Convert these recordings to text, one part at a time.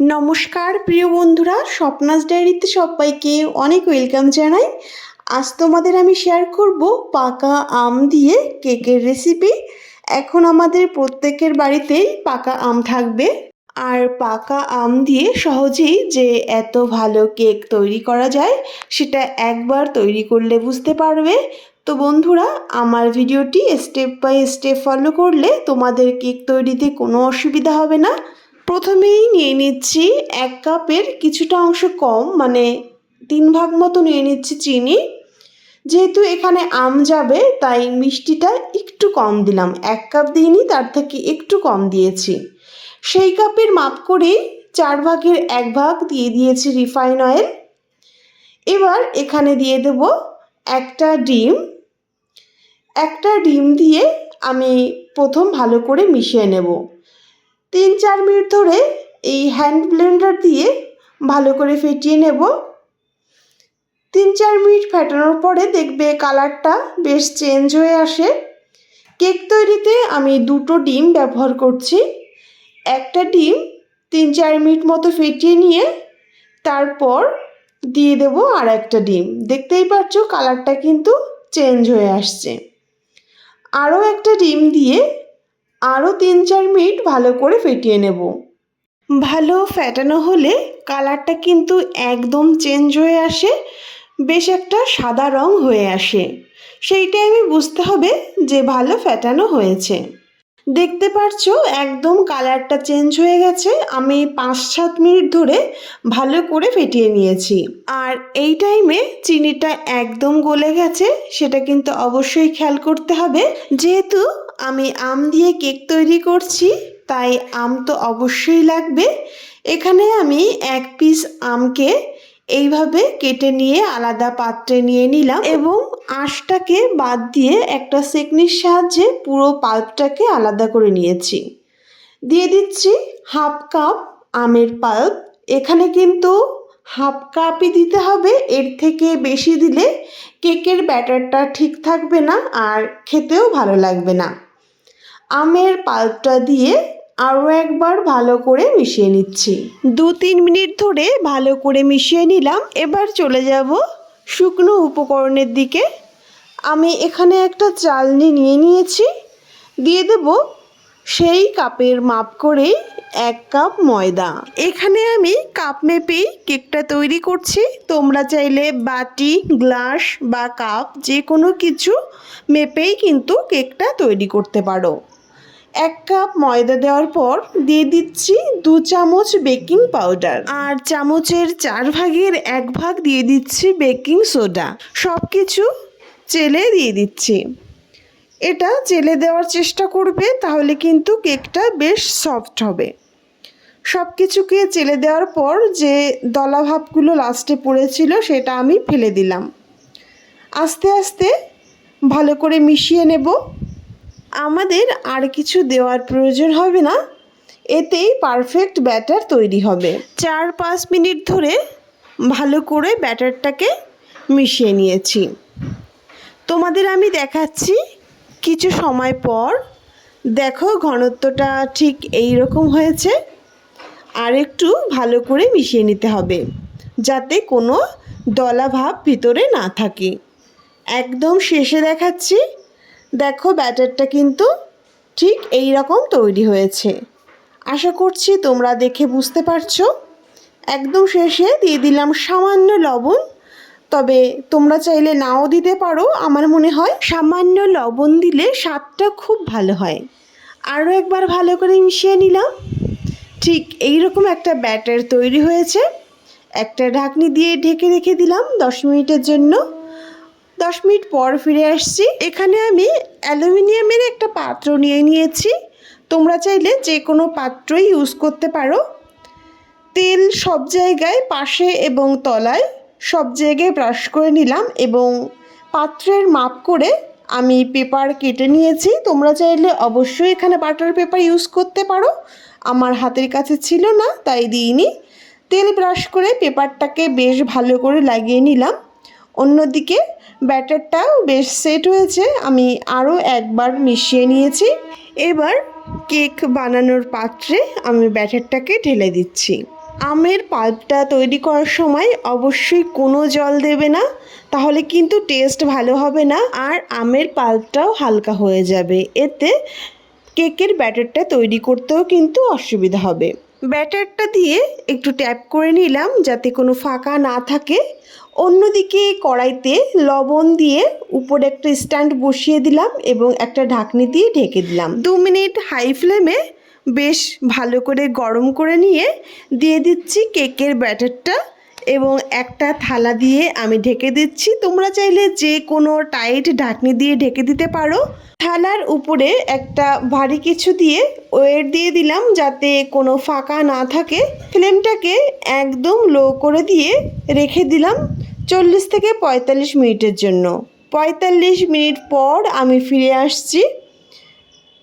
নমস্কার, প্রিয় বন্ধুরা, স্বপ্নাস ডায়েরিতে সবাইকে অনেক ওয়েলকাম জানাই। আজ তোমাদের আমি শেয়ার করব পাকা আম দিয়ে কেকের রেসিপি এখন আমাদের প্রত্যেকের বাড়িতেই পাকা আম থাকবে। আর পাকা আম দিয়ে সহজেই যে এত ভালো কেক তৈরি করা যায়, সেটা একবার তৈরি করলে বুঝতে পারবে। তো বন্ধুরা, আমার ভিডিওটি স্টেপ বাই স্টেপ ফলো করলে তোমাদের কেক তৈরিতে কোনো অসুবিধা হবে না। প্রথমেই নিয়ে নিচ্ছি এক কাপের কিছুটা অংশ কম মানে তিন ভাগ মতো নিয়ে নিচ্ছি চিনি। যেহেতু এখানে আম যাবে, তাই মিষ্টিটা একটু কম দিলাম। এক কাপ দিইনি, তার থেকে একটু কম দিয়েছি। সেই কাপের মাপ করেই চার ভাগের এক ভাগ দিয়ে দিয়েছি রিফাইন অয়েল। এবার এখানে দিয়ে দেব একটা ডিম। একটা ডিম দিয়ে আমি প্রথম ভালো করে মিশিয়ে নেব। তিন চার মিনিট ধরে এই হ্যান্ড ব্লেন্ডার দিয়ে ভালো করে ফেটিয়ে নেব। তিন চার মিনিট ফেটানোর পরে দেখবে কালারটা বেশ চেঞ্জ হয়ে আসে। কেক তৈরিতে আমি দুটো ডিম ব্যবহার করছি। একটা ডিম তিন চার মিনিট মতো ফেটিয়ে নিয়ে তারপর দিয়ে দেব আর একটা ডিম। দেখতেই পাচ্ছ কালারটা কিন্তু চেঞ্জ হয়ে আসছে। আরও একটা ডিম দিয়ে আরও তিন চার মিনিট ভালো করে ফেটিয়ে নেব। ভালো ফ্যাটানো হলে কালারটা কিন্তু একদম চেঞ্জ হয়ে আসে, বেশ একটা সাদা রং হয়ে আসে। সেইটাই টাইমে বুঝতে হবে যে ভালো ফ্যাটানো হয়েছে। দেখতে পারছ একদম কালারটা চেঞ্জ হয়ে গেছে, আমি পাঁচ সাত মিনিট ধরে ভালো করে ফেটিয়ে নিয়েছি। আর এই টাইমে চিনিটা একদম গলে গেছে, সেটা কিন্তু অবশ্যই খেয়াল করতে হবে। যেহেতু আমি আম দিয়ে কেক তৈরি করছি, তাই আম তো অবশ্যই লাগবে। এখানে আমি এক পিস আমকে এইভাবে কেটে নিয়ে আলাদা পাত্রে নিয়ে নিলাম এবং আঁশটাকে বাদ দিয়ে একটা সেকনির সাহায্যে পুরো পাল্পটাকে আলাদা করে নিয়েছি। দিয়ে দিচ্ছি হাফ কাপ আমের পাল্প। এখানে কিন্তু হাফ কাপই দিতে হবে, এর থেকে বেশি দিলে কেকের ব্যাটারটা ঠিক থাকবে না আর খেতেও ভালো লাগবে না। আমের পাল্পটা দিয়ে আরও একবার ভালো করে মিশিয়ে নিচ্ছি। দু তিন মিনিট ধরে ভালো করে মিশিয়ে নিলাম। এবার চলে যাব শুকনো উপকরণের দিকে। আমি এখানে একটা চালনি নিয়ে নিয়েছি। দিয়ে দেব সেই কাপের মাপ করেই এক কাপ ময়দা। এখানে আমি কাপ মেপেই কেকটা তৈরি করছি। তোমরা চাইলে বাটি, গ্লাস বা কাপ যে কোনো কিছু মেপেই কিন্তু কেকটা তৈরি করতে পারো। এক কাপ ময়দা দেওয়ার পর দিয়ে দিচ্ছি দু চামচ বেকিং পাউডার। আর চামচের চার ভাগের এক ভাগ দিয়ে দিচ্ছি বেকিং সোডা। সব কিছু চেলে দিয়ে দিচ্ছি। এটা চেলে দেওয়ার চেষ্টা করবে, তাহলে কিন্তু কেকটা বেশ সফট হবে। সব কিছুকে চেলে দেওয়ার পর যে দলা ভাবগুলো লাস্টে পড়েছিল, সেটা আমি ফেলে দিলাম। আস্তে আস্তে ভালো করে মিশিয়ে নেব। আমাদের আর কিছু দেওয়ার প্রয়োজন হবে না। এতেই পারফেক্ট ব্যাটার তৈরি হবে। চার পাঁচ মিনিট ধরে ভালো করে ব্যাটারটাকে মিশিয়ে নিয়েছি। তোমাদের আমি দেখাচ্ছি কিছু সময় পর। দেখো ঘনত্বটা ঠিক এই রকম হয়েছে। আর একটু ভালো করে মিশিয়ে নিতে হবে, যাতে কোনো দলা ভাব ভিতরে না থাকে। একদম শেষে দেখাচ্ছি। দেখো ব্যাটারটা কিন্তু ঠিক এই রকম তৈরি হয়েছে। আশা করছি তোমরা দেখে বুঝতে পারছ। একদম শেষে দিয়ে দিলাম সামান্য লবণ। তবে তোমরা চাইলে নাও দিতে পারো। আমার মনে হয় সামান্য লবণ দিলে স্বাদটা খুব ভালো হয়। আরও একবার ভালো করে মিশিয়ে নিলাম। ঠিক এই রকম একটা ব্যাটার তৈরি হয়েছে। একটা ঢাকনি দিয়ে ঢেকে রেখে দিলাম দশ মিনিটের জন্য। দশ মিনিট পর ফিরে আসছি। এখানে আমি অ্যালুমিনিয়ামের একটা পাত্র নিয়ে নিয়েছি। তোমরা চাইলে যে কোনো পাত্রই ইউজ করতে পারো। তেল সব জায়গায়, পাশে এবং তলায় সব জায়গায় ব্রাশ করে নিলাম এবং পাত্রের মাপ করে আমি পেপার কেটে নিয়েছি। তোমরা চাইলে অবশ্যই এখানে বাটার পেপার ইউজ করতে পারো। আমার হাতের কাছে ছিল না, তাই দিইনি। তেল ব্রাশ করে পেপারটাকে বেশ ভালো করে লাগিয়ে নিলাম। অন্যদিকে ব্যাটারটাও বেশ সেট হয়েছে। আমি আরও একবার মিশিয়ে নিয়েছি। এবার কেক বানানোর পাত্রে আমি ব্যাটারটাকে ঢেলে দিচ্ছি। আমের পাল্পটা তৈরি করার সময় অবশ্যই কোনো জল দেবে না, তাহলে কিন্তু টেস্ট ভালো হবে না আর আমের পাল্পটাও হালকা হয়ে যাবে। এতে কেকের ব্যাটারটা তৈরি করতেও কিন্তু অসুবিধা হবে। ব্যাটারটা দিয়ে একটু ট্যাপ করে নিলাম যাতে কোনো ফাঁকা না থাকে। অন্যদিকে কড়াইতে লবণ দিয়ে উপরে একটা স্ট্যান্ড বসিয়ে দিলাম এবং একটা ঢাকনি দিয়ে ঢেকে দিলাম। দু মিনিট হাই ফ্লেমে বেশ ভালো করে গরম করে নিয়ে দিয়ে দিচ্ছি কেকের ব্যাটারটা। এবং একটা থালা দিয়ে আমি ঢেকে দিচ্ছি। তোমরা চাইলে যে কোনো টাইট ঢাকনি দিয়ে ঢেকে দিতে পারো। থালার উপরে একটা ভারী কিছু দিয়ে ওয়েট দিয়ে দিলাম যাতে কোনো ফাঁকা না থাকে। ফ্লেমটাকে একদম লো করে দিয়ে রেখে দিলাম চল্লিশ থেকে পঁয়তাল্লিশ মিনিটের জন্য। পঁয়তাল্লিশ মিনিট পর আমি ফিরে আসছি।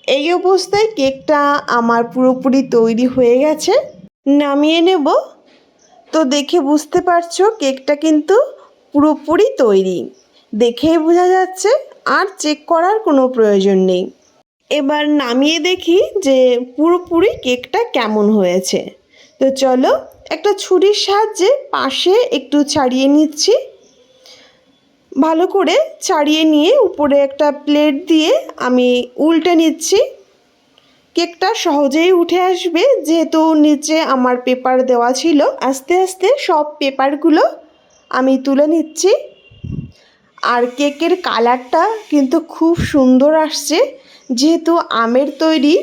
এই অবস্থায় কেকটা আমার পুরোপুরি তৈরি হয়ে গেছে। নামিয়ে নেব। তো দেখে বুঝতে পারছ কেকটা কিন্তু পুরোপুরি তৈরি। দেখেই বোঝা যাচ্ছে আর চেক করার কোনো প্রয়োজন নেই। এবার নামিয়ে দেখি যে পুরোপুরি কেকটা কেমন হয়েছে। তো চলো একটা ছুরির সাহায্যে পাশে একটু ছাড়িয়ে নিচ্ছি। ভালো করে ছাড়িয়ে নিয়ে উপরে একটা প্লেট দিয়ে আমি উল্টে নিচ্ছি। কেকটা সহজেই উঠে আসবে, যেহেতু নিচে আমার পেপার দেওয়া ছিল। আস্তে আস্তে সব পেপারগুলো আমি তুলে নিচ্ছি। আর কেকের কালারটা কিন্তু খুব সুন্দর আসছে, যেহেতু আমের তৈরি।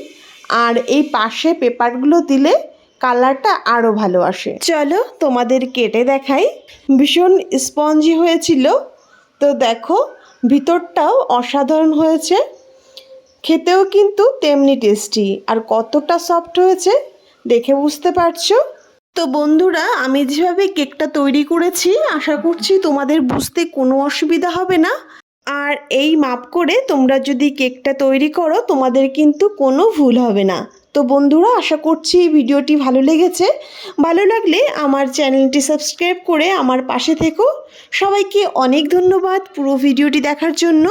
আর এই পাশে পেপারগুলো দিলে কালারটা আরও ভালো আসে। চলো তোমাদের কেটে দেখাই। ভীষণ স্পঞ্জি হয়েছিল। তো দেখো, ভিতরটাও অসাধারণ হয়েছে। খেতেও কিন্তু তেমনি টেস্টি আর কতটা সফট হয়েছে, দেখে বুঝতে পারছ? তো বন্ধুরা, আমি যেভাবে কেকটা তৈরি করেছি, আশা করছি তোমাদের বুঝতে কোনো অসুবিধা হবে না। আর এই মাপ করে তোমরা যদি কেকটা তৈরি করো, তোমাদের কিন্তু কোনো ভুল হবে না। তো বন্ধুরা, আশা করছি এই ভিডিওটি ভালো লেগেছে। ভালো লাগলে আমার চ্যানেলটি সাবস্ক্রাইব করে আমার পাশে থেকো। সবাইকে অনেক ধন্যবাদ পুরো ভিডিওটি দেখার জন্য।